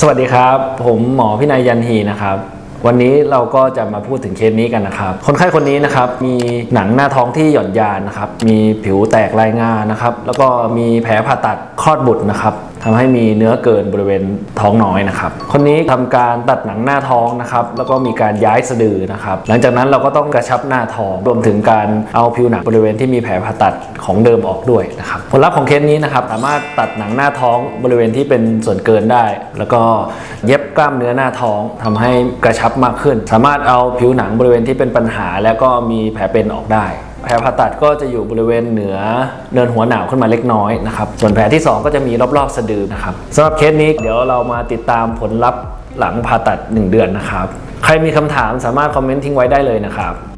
สวัสดีครับ ผมหมอพินัยยันฮีนะครับ วันนี้เราก็จะมาพูดถึงเคสนี้กันนะครับ คนไข้คนนี้นะครับมีหนังหน้าท้องที่หย่อนยานนะครับ มีผิวแตกรายงานะครับ แล้วก็มีแผลผ่าตัดคลอดบุตรนะครับ ทำให้มีเนื้อเกินบริเวณท้องน้อยนะครับ คนนี้ทำการตัดหนังหน้าท้องนะครับแล้วก็มีการย้ายสะดือนะครับ หลังจากนั้นเราก็ต้องกระชับหน้าท้องรวมถึงการเอาผิวหนังบริเวณที่มีแผลผ่าตัดของเดิมออกด้วยนะครับผลลัพธ์ของเคสนี้นะครับสามารถตัดหนังหน้าท้องบริเวณที่เป็นส่วนเกินได้ แล้วก็เย็บกล้ามเนื้อหน้าท้องทำให้กระชับมากขึ้น สามารถเอาผิวหนังบริเวณที่เป็นปัญหา แล้วก็มีแผลเป็นออกได้ แผลผ่าตัดก็จะอยู่บริเวณเหนือเนินหัวหนาวขึ้นมาเล็กน้อยนะครับ ส่วนแผลที่ 2 ก็จะมีรอบๆสะดือนะครับสำหรับเคสนี้เดี๋ยวเรามาติดตามผลลัพธ์หลังผ่าตัด 1 เดือนนะครับ ใครมีคำถามสามารถคอมเมนต์ทิ้งไว้ได้เลยนะครับ